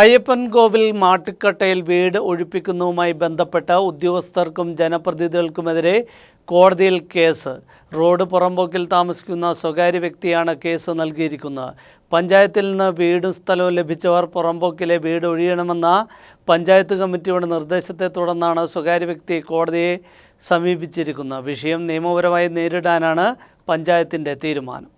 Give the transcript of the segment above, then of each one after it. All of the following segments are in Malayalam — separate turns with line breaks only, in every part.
അയ്യപ്പൻ കോവിൽ മാട്ടുക്കട്ടയിൽ വീട് ഒഴിപ്പിക്കുന്നതുമായി ബന്ധപ്പെട്ട ഉദ്യോഗസ്ഥർക്കും ജനപ്രതിനിധികൾക്കുമെതിരെ കോടതിയിൽ കേസ്. റോഡ് പുറമ്പോക്കിൽ താമസിക്കുന്ന സ്വകാര്യ വ്യക്തിയാണ് കേസ് നൽകിയിരിക്കുന്നത്. പഞ്ചായത്തിൽ നിന്ന് വീടും സ്ഥലവും ലഭിച്ചവർ പുറമ്പോക്കിലെ വീട് ഒഴിയണമെന്ന പഞ്ചായത്ത് കമ്മിറ്റിയുടെ നിർദ്ദേശത്തെ തുടർന്നാണ് സ്വകാര്യ വ്യക്തി കോടതിയെ സമീപിച്ചിരിക്കുന്നത്. വിഷയം നിയമപരമായി നേരിടാനാണ് പഞ്ചായത്തിന്റെ തീരുമാനം.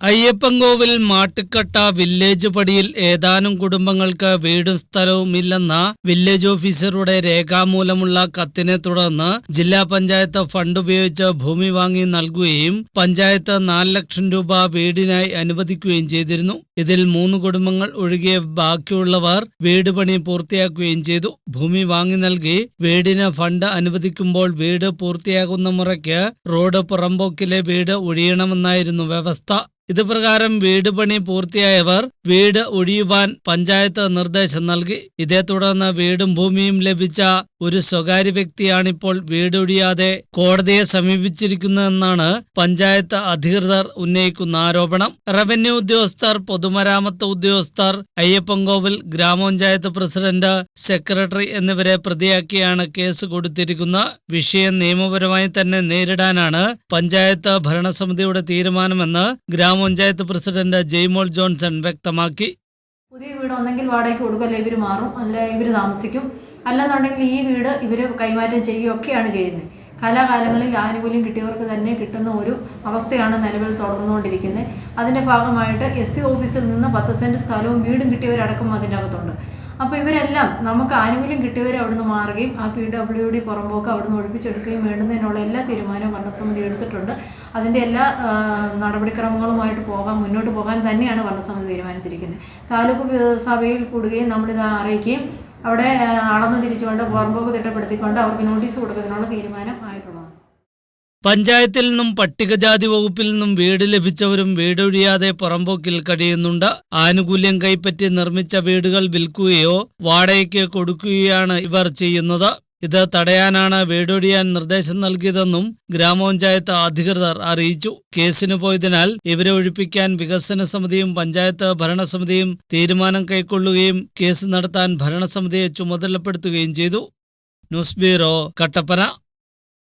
അയ്യപ്പൻകോവിൽ മാട്ടുക്കട്ട വില്ലേജ് പടിയിൽ ഏതാനും കുടുംബങ്ങൾക്ക് വീടും സ്ഥലവും ഇല്ലെന്ന വില്ലേജ് ഓഫീസറുടെ രേഖാമൂലമുള്ള കത്തിനെ തുടർന്ന് ജില്ലാ പഞ്ചായത്ത് ഫണ്ട് ഉപയോഗിച്ച് ഭൂമി വാങ്ങി നൽകുകയും പഞ്ചായത്ത് നാല് ലക്ഷം രൂപ വീടിനായി അനുവദിക്കുകയും ചെയ്തിരുന്നു. ഇതിൽ മൂന്ന് കുടുംബങ്ങൾ ഒഴികെ ബാക്കിയുള്ളവർ വീട് പണി പൂർത്തിയാക്കുകയും ചെയ്തു. ഭൂമി വാങ്ങി നൽകി വീടിന് ഫണ്ട് അനുവദിക്കുമ്പോൾ വീട് പൂർത്തിയാകുന്ന മുറയ്ക്ക് റോഡ് പുറമ്പോക്കിലെ വീട് ഒഴിയണമെന്നായിരുന്നു വ്യവസ്ഥ. ഇത് പ്രകാരം വീട് പണി പൂർത്തിയായവർ വീട് ഒഴിയുവാൻ പഞ്ചായത്ത് നിർദ്ദേശം നൽകി. ഇതേ തുടർന്ന് വീടും ഭൂമിയും ലഭിച്ച ഒരു സ്വകാര്യ വ്യക്തിയാണിപ്പോൾ വീടൊഴിയാതെ കോടതിയെ സമീപിച്ചിരിക്കുന്നതെന്നാണ് പഞ്ചായത്ത് അധികൃതർ ഉന്നയിക്കുന്ന ആരോപണം. റവന്യൂ ഉദ്യോഗസ്ഥർ പൊതുമരാമത്ത് ഉദ്യോഗസ്ഥർ അയ്യപ്പൻകോവിൽ ഗ്രാമപഞ്ചായത്ത് പ്രസിഡന്റ് സെക്രട്ടറി എന്നിവരെ പ്രതിയാക്കിയാണ് കേസ് കൊടുത്തിരിക്കുന്ന വിഷയം നിയമപരമായി തന്നെ നേരിടാനാണ് പഞ്ചായത്ത് ഭരണസമിതിയുടെ തീരുമാനമെന്ന് ഗ്രാമപഞ്ചായത്ത് പ്രസിഡന്റ് ജെയ്മോൾ ജോൺസൺ വ്യക്തമാക്കി.
പുതിയ വീട് ഒന്നെങ്കിൽ വാടകയ്ക്ക് കൊടുക്കുക അല്ലെങ്കിൽ ഇവർ മാറും. അല്ല ഇവർ താമസിക്കും. അല്ലെന്നുണ്ടെങ്കിൽ ഈ വീട് ഇവർ കൈമാറ്റം ചെയ്യുകയൊക്കെയാണ് ചെയ്യുന്നത്. കാലാകാലങ്ങളിൽ ആനുകൂല്യം കിട്ടിയവർക്ക് തന്നെ കിട്ടുന്ന ഒരു അവസ്ഥയാണ് നിലവിൽ തുടർന്നുകൊണ്ടിരിക്കുന്നത്. അതിന്റെ ഭാഗമായിട്ട് എസ് സി ഓഫീസിൽ നിന്ന് പത്ത് സെന്റ് സ്ഥലവും വീടും കിട്ടിയവരടക്കം അതിന്റെ അകത്തുണ്ട് അപ്പോൾ ഇവരെല്ലാം നമുക്ക് ആനുകൂല്യം കിട്ടിയവരെ അവിടുന്ന് മാറുകയും ആ പി ഡബ്ല്യു ഡി പുറമ്പോക്ക് അവിടുന്ന് ഒഴിപ്പിച്ചെടുക്കുകയും വേണ്ടുന്നതിനുള്ള എല്ലാ തീരുമാനവും ഭരണസമിതി എടുത്തിട്ടുണ്ട്. അതിന്റെ എല്ലാ നടപടിക്രമങ്ങളുമായിട്ട് പോകാൻ മുന്നോട്ട് പോകാൻ തന്നെയാണ് ഭരണസമിതി തീരുമാനിച്ചിരിക്കുന്നത്. താലൂക്ക് സഭയിൽ കൂടുകയും നമ്മളിത് അറിയിക്കുകയും അവിടെ അളന്ന് തിരിച്ചുകൊണ്ട് പുറമ്പോക്ക് തിട്ടപ്പെടുത്തിക്കൊണ്ട് അവർക്ക് നോട്ടീസ് കൊടുക്കുന്നതിനുള്ള തീരുമാനം ആയിട്ടുള്ളതാണ്.
പഞ്ചായത്തിൽ നിന്നും പട്ടികജാതി വകുപ്പിൽ നിന്നും വീട് ലഭിച്ചവരും വീടൊഴിയാതെ പുറമ്പോക്കിൽ കഴിയുന്നുണ്ട്. ആനുകൂല്യം കൈപ്പറ്റി നിർമ്മിച്ച വീടുകൾ വിൽക്കുകയോ വാടകയ്ക്ക് കൊടുക്കുകയാണ് ഇവർ ചെയ്യുന്നത്. ഇത് തടയാനാണ് വീടൊഴിയാൻ നിർദ്ദേശം നൽകിയതെന്നും ഗ്രാമപഞ്ചായത്ത് അധികൃതർ അറിയിച്ചു. കേസിന് പോയതിനാൽ ഇവരെ ഒഴിപ്പിക്കാൻ വികസന സമിതിയും പഞ്ചായത്ത് ഭരണസമിതിയും തീരുമാനം കൈക്കൊള്ളുകയും കേസ് നടത്താൻ ഭരണസമിതിയെ ചുമതലപ്പെടുത്തുകയും ചെയ്തു. News bureau Kattappana.